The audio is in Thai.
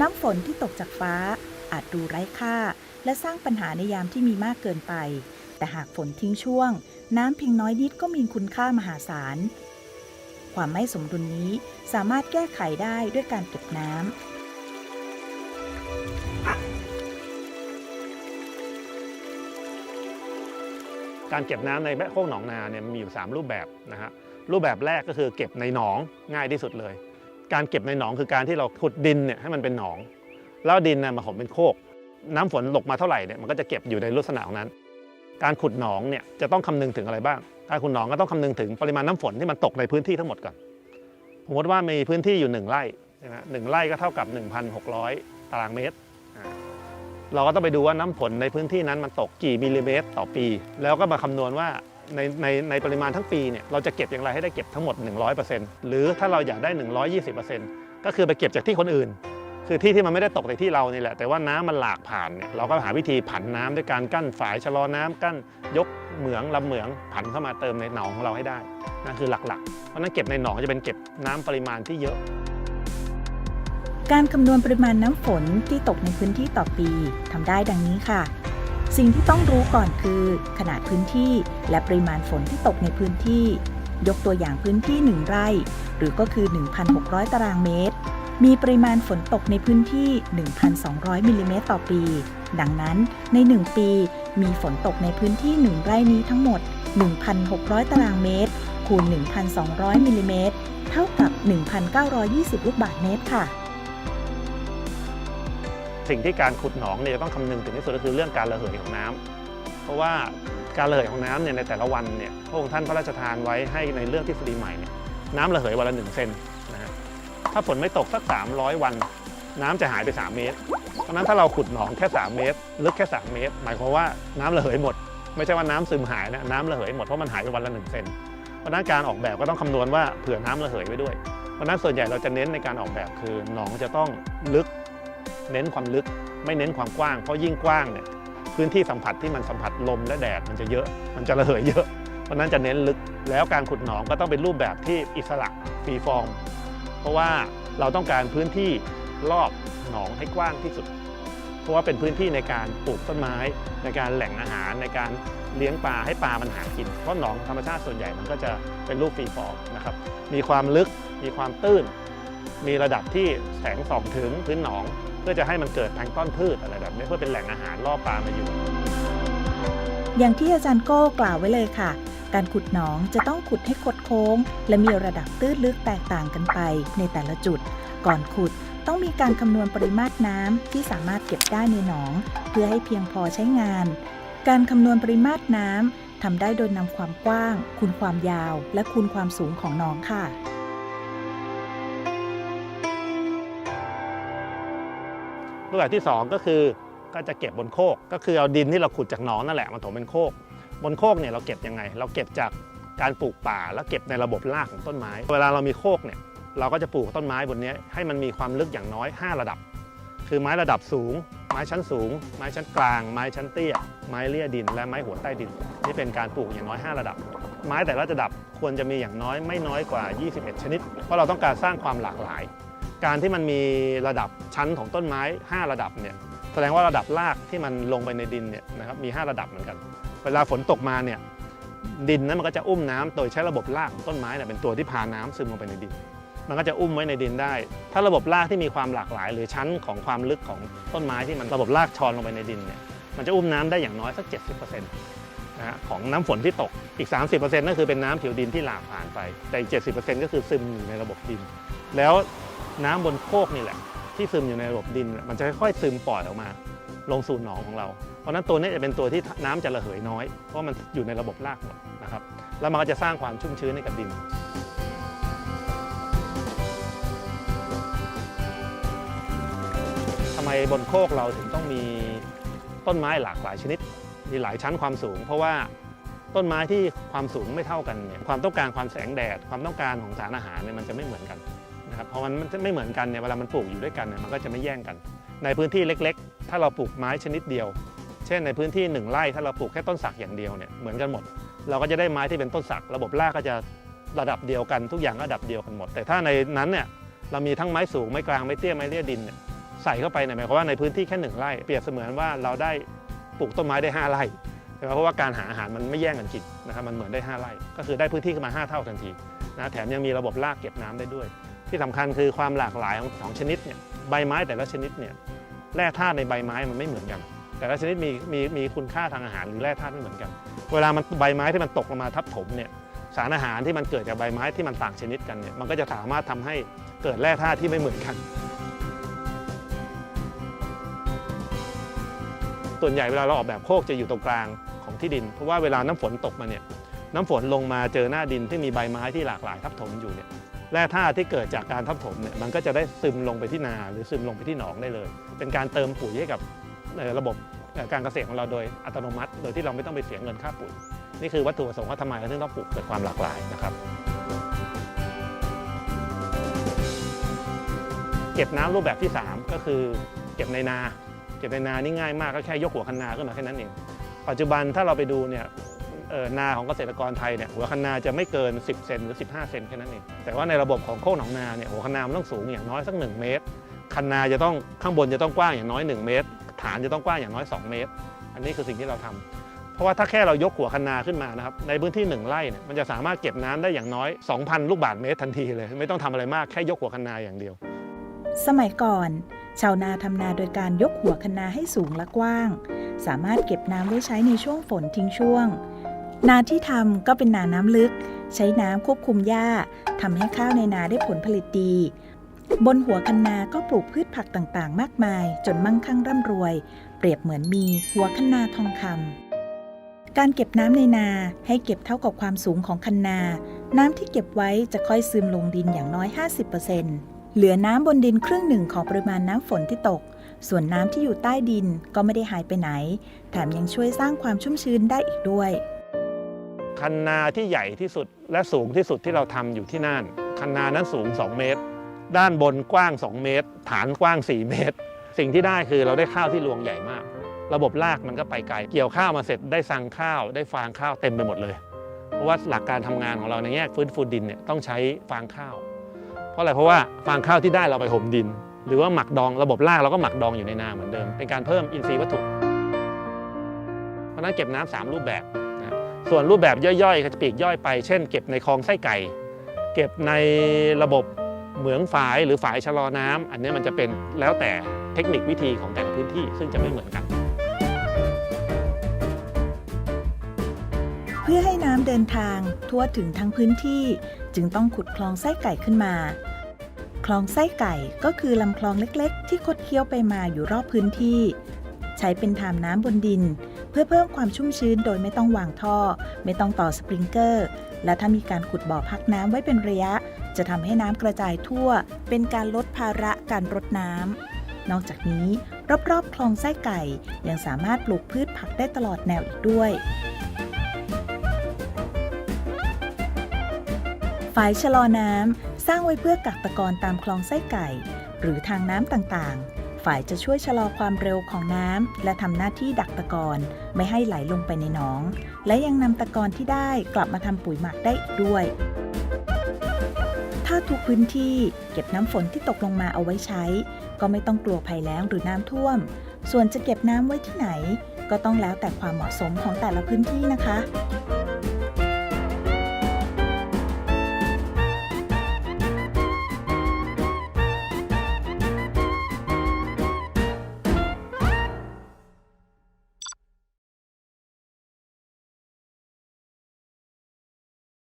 น้ำฝนที่ตกจากฟ้า อาจดูไร้ค่า และสร้างปัญหาในยามที่มีมากเกินไป แต่หากฝนทิ้งช่วง น้ำเพียงน้อยนิดก็มีคุณค่ามหาศาล ความไม่สมดุลนี้สามารถแก้ไขได้ด้วยการเก็บน้ำ การเก็บน้ำในแม่โคกหนองนาเนี่ยมีอยู่ 3 รูปแบบนะฮะรูปแบบแรกก็คือเก็บในหนองง่ายที่สุดเลย การเก็บในหนองคือการที่เราขุดดินเนี่ยให้มันเป็นหนอง แล้วดินน่ะมาผมเป็นโคก น้ำฝนตกมาเท่าไหร่เนี่ยมันก็จะเก็บอยู่ในลักษณะของนั้น การขุดหนองเนี่ยจะต้องคำนึงถึงอะไรบ้าง การขุดหนองก็ต้องคำนึงถึงปริมาณน้ำฝนที่มันตกในพื้นที่ทั้งหมดก่อนสมมติว่ามีพื้นที่อยู่ 1 ไร่ใช่ไหมหนึ่งไร่ก็เท่ากับ 1,600 ตารางเมตรอ่า เราก็ต้องไปดูว่าน้ำฝนในพื้นที่นั้นมันตกกี่มิลลิเมตร ต่อปี แล้วก็มาคำนวณว่าในในในปริมาณทั้งปีเนี่ยเราจะเก็บอย่างไรให้ได้เก็บทั้งหมด 100%หรือถ้าเราอยากได้ 120%ก็คือไปเก็บจากที่คนอื่น คือที่ที่มันไม่ได้ตกในที่เรานี่แหละ แต่ว่าน้ำมันหลากผ่านเนี่ยเราก็หาวิธีผันน้ำด้วยการกั้นฝายชะลอน้ำกั้นยกเหมืองลำเหมืองผันเข้ามาเติมในหนองของเราให้ได้นั่นคือหลักๆเพราะฉะนั้นเก็บในหนองจะเป็นเก็บน้ำปริมาณที่เยอะ การคำนวณปริมาณน้ำฝนที่ตกในพื้นที่ต่อปีทำได้ดังนี้ค่ะ สิ่งที่ต้องรู้ก่อนคือ ขนาดพื้นที่และปริมาณฝนที่ตกในพื้นที่ ยกตัวอย่างพื้นที่ 1 ไร่ หรือก็คือ 1,600 ตารางเมตร มีปริมาณฝนตกในพื้นที่ 1,200มิลลิเมตรต่อปี ดังนั้นใน 1 ปี มีฝนตกในพื้นที่ 1 ไร่นี้ทั้งหมด 1,600 ตารางเมตร คูณ 1,200มิลลิเมตรเท่ากับ 1,920 ลูกบาศก์เมตรค่ะ สิ่งที่การขุดหนองเนี่ยจะต้องคำนึงถึงที่สุดก็คือเรื่องการระเหยของน้ำเพราะว่าการระเหยของน้ำเนี่ยในแต่ละวันเนี่ยพระองค์ท่านพระราชทานไว้ให้ในเรื่องทฤษฎีใหม่เนี่ยน้ำระเหยวันละหนึ่งเซนนะฮะถ้าฝนไม่ตกสัก 300 วัน น้ำจะหายไป 3 เมตร เพราะฉะนั้นถ้าเราขุดหนองแค่ 3 เมตร ลึกแค่ 3 เมตร หมายความว่าน้ำระเหยหมด ไม่ใช่ว่าน้ำซึมหายนะน้ำระเหยหมดเพราะมันหายไปวันละ1เซนเพราะฉะนั้นการออกแบบก็ต้องคำนวณว่าเผื่อน้ำระเหยไว้ด้วย เพราะฉะนั้นส่วนใหญ่เราจะเน้นในการออกแบบคือหนองจะต้องลึก เน้นความลึกไม่เน้นความกว้าง เพราะยิ่งกว้างเนี่ยพื้นที่สัมผัสที่มันสัมผัสลมและแดดมันจะเยอะ มันจะระเหยเยอะ เพราะนั้นจะเน้นลึกแล้วการขุดหนองก็ต้องเป็นรูปแบบที่อิสระฟรีฟอร์ม เพราะว่าเราต้องการพื้นที่รอบหนองให้กว้างที่สุด เพราะว่าเป็นพื้นที่ในการปลูกต้นไม้ ในการแหล่งอาหารในการเลี้ยงปลาให้ปลามันหากิน เพราะหนองธรรมชาติส่วนใหญ่มันก็จะเป็นรูปฟรีฟอร์มนะครับมีความลึกมีความตื้น มีระดับที่แสงส่องถึงพื้นหนอง พื่อจะให้มันเกิดแพลงต้นพืชอะไรแบบนี้เพื่อเป็นแหล่งอาหารล่อปลามาอยู่ อย่างที่อาจารย์โก้กล่าวไว้เลยค่ะ การขุดหนองจะต้องขุดให้คดโค้ง และมีระดับตื้นลึกแตกต่างกันไปในแต่ละจุด ก่อนขุดต้องมีการคำนวณปริมาตรน้ำที่สามารถเก็บได้ในหนอง เพื่อให้เพียงพอใช้งาน การคำนวณปริมาตรน้ำทำได้โดยนำความกว้าง คูณความยาว และคูณความสูงของหนองค่ะ รูปแบบที่ 2 ก็คือก็จะเก็บบนโคก ก็คือเอาดินที่เราขุดจากหนองนั่นแหละมาถมเป็นโคก บนโคกเนี่ยเราเก็บยังไง เราเก็บจากการปลูกป่าแล้วเก็บในระบบรากของต้นไม้ เวลาเรามีโคกเนี่ยเราก็จะปลูกต้นไม้บนนี้ให้มันมีความลึกอย่างน้อย 5 ระดับ คือไม้ระดับสูง ไม้ชั้นสูง ไม้ชั้นกลาง ไม้ชั้นเตี้ย ไม้เลี่ยดิน และไม้หัวใต้ดิน นี่เป็นการปลูกอย่างน้อย 5 ระดับ ไม้แต่ละระดับควรจะมีอย่างน้อยไม่น้อยกว่า 21 ชนิด เพราะเราต้องการสร้างความหลากหลาย การที่มันมีระดับชั้นของต้นไม้ 5 ระดับเนี่ยแสดงว่าระดับรากที่มันลงไปในดินเนี่ยนะครับมี 5 ระดับเหมือนกัน เวลาฝนตกมาเนี่ยดินนั้นมันก็จะอุ้มน้ำโดยใช้ระบบรากของต้นไม้เนี่ยเป็นตัวที่พาน้ำซึมลงไปในดิน มันก็จะอุ้มไว้ในดินได้ ถ้าระบบรากที่มีความหลากหลาย หรือชั้นของความลึกของต้นไม้ที่มันระบบรากชอนลงไปในดินเนี่ยมันจะอุ้มน้ำได้อย่างน้อยสัก 70%นะฮะของน้ำฝนที่ตกอีก 30%นั่นคือเป็นน้ำผิวดินที่หลากผ่านไป แต่อีก 70%ก็คือซึมอยู่ในระบบดิน แล้ว น้ำบนโคกนี่แหละ ที่ซึมอยู่ในระบบดิน มันจะค่อยๆซึมปล่อยออกมา ลงสู่หนองของเรา เพราะนั้นตัวนี้จะเป็นตัวที่น้ำจะระเหยน้อย เพราะมันอยู่ในระบบรากหมดนะครับ แล้วมันก็จะสร้างความชุ่มชื้นให้กับดินทำไมบนโคกเราถึงต้องมีต้นไม้หลากหลายชนิด มีหลายชั้นความสูง เพราะว่าต้นไม้ที่ความสูงไม่เท่ากันเนี่ยความต้องการความแสงแดด ความต้องการของสารอาหารเนี่ยมันจะไม่เหมือนกัน นะครับเพราะมันไม่เหมือนกันเนี่ยเวลามันปลูกอยู่ด้วยกันเนี่ยมันก็จะไม่แย่งกัน ในพื้นที่เล็ก ๆ ถ้าเราปลูกไม้ชนิดเดียว เช่นในพื้นที่หนึ่งไร่ถ้าเราปลูกแค่ต้นสักอย่างเดียวเนี่ยเหมือนกันหมด เราก็จะได้ไม้ที่เป็นต้นสัก ระบบรากก็จะระดับเดียวกันทุกอย่างก็ระดับเดียวกันหมด แต่ถ้าในนั้นเนี่ยเรามีทั้งไม้สูงไม้กลางไม้เตี้ยไม้เลี่ยดินเนี่ยใส่เข้าไปเนี่ยหมายความว่าในพื้นที่แค่หนึ่งไร่เปรียบเสมือนว่าเราได้ปลูกต้นไม้ได้ห้าไร่ใช่ไหมเพราะว่าการหาอาหารมันไม่แย่งกันกินนะครับมันเหมือนได้ห้าไร่ ก็คือได้พื้นที่ขึ้นมาห้าเท่าทันทีนะแถมยังมีระบบรากเก็บน้ำได้ด้วย ที่สำคัญคือความหลากหลายของของชนิดเนี่ยใบไม้แต่ละชนิดเนี่ยแร่ธาตุในใบไม้มันไม่เหมือนกัน แต่ละชนิดมีมีมีคุณค่าทางอาหารหรือแร่ธาตุไม่เหมือนกัน เวลามันใบไม้ที่มันตกลงมาทับถมเนี่ยสารอาหารที่มันเกิดจากใบไม้ที่มันต่างชนิดกันเนี่ยมันก็จะสามารถทำให้เกิดแร่ธาตุที่ไม่เหมือนกัน ส่วนใหญ่เวลาเราออกแบบโคกจะอยู่ตรงกลางของที่ดิน เพราะว่าเวลาน้ำฝนตกมาเนี่ยน้ำฝนลงมาเจอหน้าดินที่มีใบไม้ที่หลากหลายทับถมอยู่เนี่ย แร่ธาตุที่เกิดจากการทับถมเนี่ยมันก็จะได้ซึมลงไปที่นาหรือซึมลงไปที่หนองได้เลย เป็นการเติมปุ๋ยให้กับระบบการเกษตรของเราโดยอัตโนมัติ โดยที่เราไม่ต้องไปเสียเงินค่าปุ๋ย นี่คือวัตถุประสงค์ว่าทำไมเราถึงต้องปลูกเกิดความหลากหลายนะครับ เก็บน้ำรูปแบบที่ 3 ก็คือเก็บในนา เก็บในนานี่ง่ายมากก็แค่ยกหัวคันนาขึ้นมาแค่นั้นเองปัจจุบันถ้าเราไปดูเนี่ย นาของเกษตรกรไทยเนี่ยหัวคันนาจะไม่เกิน 10 เซนหรือ 15 เซนแค่นั้นเองแต่ว่าในระบบของโคกหนองนาเนี่ยหัวคันนามันต้องสูงอย่างน้อยสัก 1 เมตรคันนาจะต้องข้างบนจะต้องกว้างอย่างน้อย 1 เมตร ฐานจะต้องกว้างอย่างน้อย 2 เมตร อันนี้คือสิ่งที่เราทำเพราะว่าถ้าแค่เรายกหัวคันนาขึ้นมานะครับในพื้นที่ 1ไร่เนี่ยมันจะสามารถเก็บน้ำได้อย่างน้อย 2,000 ลูกบาศก์เมตรทันทีเลย ไม่ต้องทำอะไรมากแค่ยกหัวคันนาอย่างเดียว สมัยก่อนชาวนาทำนาโดยการยกหัวคะนาให้สูงและกว้าง สามารถเก็บน้ำไว้ใช้ในช่วงฝนทิ้งช่วง นาที่ทำก็เป็นนาน้ำลึก ใช้น้ำควบคุมหญ้าทำให้ข้าวในนาได้ผลผลิตดี บนหัวคะนนาก็ปลูกพืชผักต่างๆ มากมาย จนมั่งคั่งร่ำรวย เปรียบเหมือนมีหัวคะนาทองคำการเก็บน้ำในนาให้เก็บเท่ากับความสูงของคันนา น้ำที่เก็บไว้จะค่อยซึมลงดินอย่างน้อย 50%เหลือน้ำบนดินครึ่งหนึ่งของปริมาณน้ำฝนที่ตกส่วนน้ำที่อยู่ใต้ดินก็ไม่ได้หายไปไหน แถมยังช่วยสร้างความชุ่มชื้นได้อีกด้วย คันนาที่ใหญ่ที่สุดและสูงที่สุดที่เราทำอยู่ที่น่าน คันนานั้นสูง 2 เมตร ด้านบนกว้าง 2 เมตร ฐานกว้าง 4 เมตร สิ่งที่ได้คือเราได้ข้าวที่รวงใหญ่มาก ระบบรากมันก็ไปไกล เกี่ยวข้าวมาเสร็จได้สั่งข้าวได้ฟางข้าวเต็มไปหมดเลย เพราะว่าหลักการทำงานของเราในแง่ฟื้นฟูดินเนี่ยต้องใช้ฟางข้าว เพราะอะไรเพราะว่าฟางข้าวที่ได้เราไปห่มดิน หรือว่าหมักดองระบบรากเราก็หมักดองอยู่ในนาเหมือนเดิม เป็นการเพิ่มอินทรีย์วัตถุ เพราะนั้นเก็บน้ำสามรูปแบบ ส่วนรูปแบบย่อยๆก็จะปีกย่อยไป เช่นเก็บในคลองไส้ไก่ เก็บในระบบเหมืองฝายหรือฝายชะลอน้ำอันนี้มันจะเป็นแล้วแต่เทคนิควิธีของแต่ละพื้นที่ซึ่งจะไม่เหมือนกัน เพื่อให้น้ำเดินทางทั่วถึงทั้งพื้นที่จึงต้องขุดคลองไส้ไก่ขึ้นมา คลองไส้ไก่ก็คือลำคลองเล็กๆ ที่คดเคี้ยวไปมาอยู่รอบพื้นที่ ใช้เป็นทามน้ำบนดิน เพื่อเพิ่มความชุ่มชื้นโดยไม่ต้องวางท่อ ไม่ต้องต่อสปริงเกอร์ และถ้ามีการขุดบ่อพักน้ำไว้เป็นระยะ จะทำให้น้ำกระจายทั่ว เป็นการลดภาระการรดน้ำนอกจากนี้รอบๆคลองไส้ไก่ ยังสามารถปลูกพืชผักได้ตลอดแนวอีกด้วยฝายชะลอน้ำสร้างไว้เพื่อกักตะกอนตามคลองไส้ไก่ หรือทางน้ำต่างๆ ฝ่ายจะช่วยชะลอความเร็วของน้ำและทำหน้าที่ดักตะกอนไม่ให้ไหลลงไปในหนอง และยังนำตะกอนที่ได้กลับมาทำปุ๋ยหมักได้อีกด้วย ถ้าทุกพื้นที่เก็บน้ำฝนที่ตกลงมาเอาไว้ใช้ ก็ไม่ต้องกลัวภัยแล้งหรือน้ำท่วม ส่วนจะเก็บน้ำไว้ที่ไหน ก็ต้องแล้วแต่ความเหมาะสมของแต่ละพื้นที่นะคะ